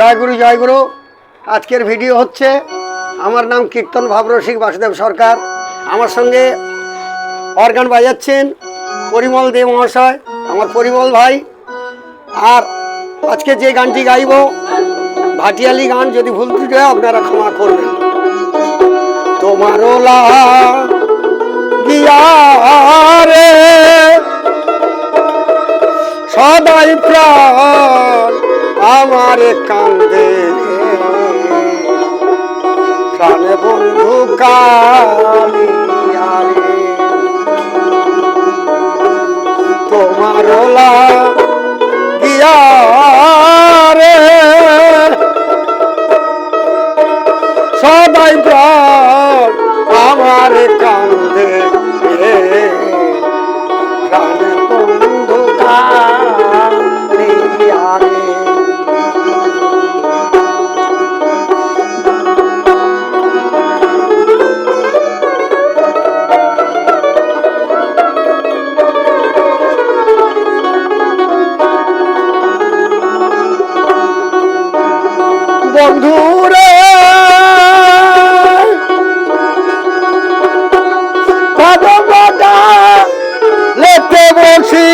জয় গুরু জয় গুরু। আজকের ভিডিও হচ্ছে আমার নাম কীর্তন ভাবরসিক বাসুদেব সরকার। আমার সঙ্গে অর্গান বাজাচ্ছেন পরিমল দে মহাশয়, আমার পরিমল ভাই। আর আজকে যে গানটি গাইব, ভাটিয়ালি গান, যদি ভুল ত্রুটি হয় আপনারা ক্ষমা করবেন। তোমারও গিয়া রে, সদাই প্রাণ আমার কান্দে। কানে বন্ধু কালিয়ারে তোমার গিয়া বন্ধুরে লেতে বসি।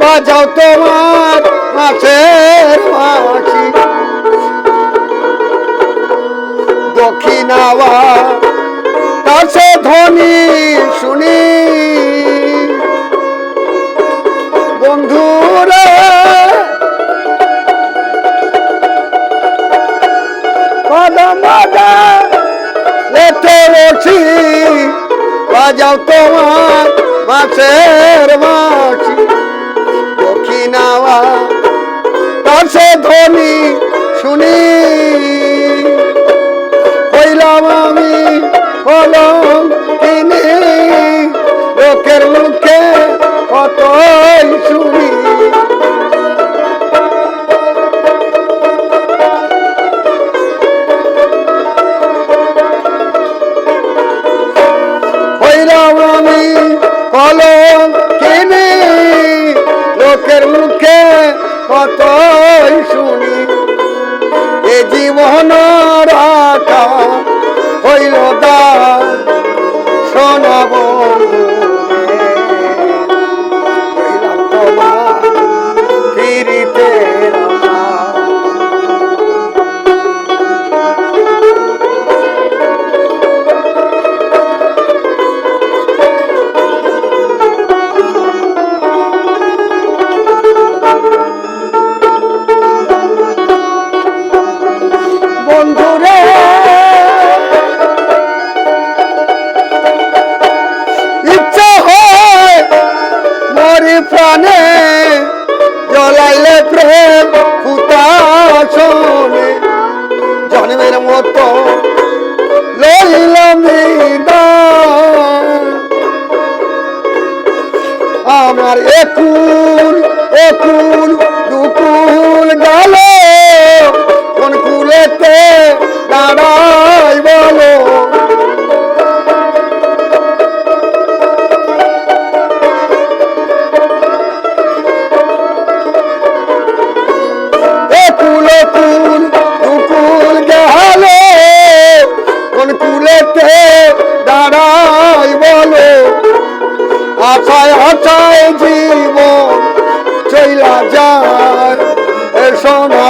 বাজাও তোমার মাছের মাছি। দক্ষিণাওয়া কাছে ধ্বনি বাজা লেতে বসি বাজাও তোমার মাছের মাছি দক্ষিণাওয়া তার সে ধ্বনি শুনি। লোকের মুখে কতই শুনি। এ জীবন রাখা হইল দা শোনাব মতো লইলাম আমার একুল একুল দুকুল গেল। কোন কুলেতে কুলেতে দাঁড়াই বলো আশায় আশায় জীবন চইলা যায় এ সোনা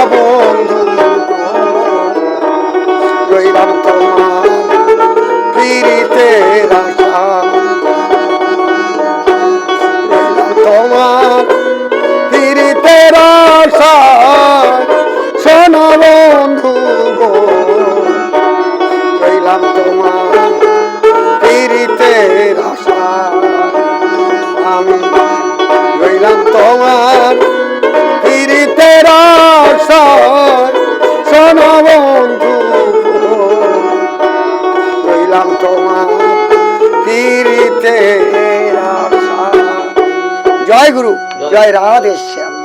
তোমার রাসার শোনো রইলাম তোমার ফিরিতে জয় গুরু জয় রাধেশ্যাম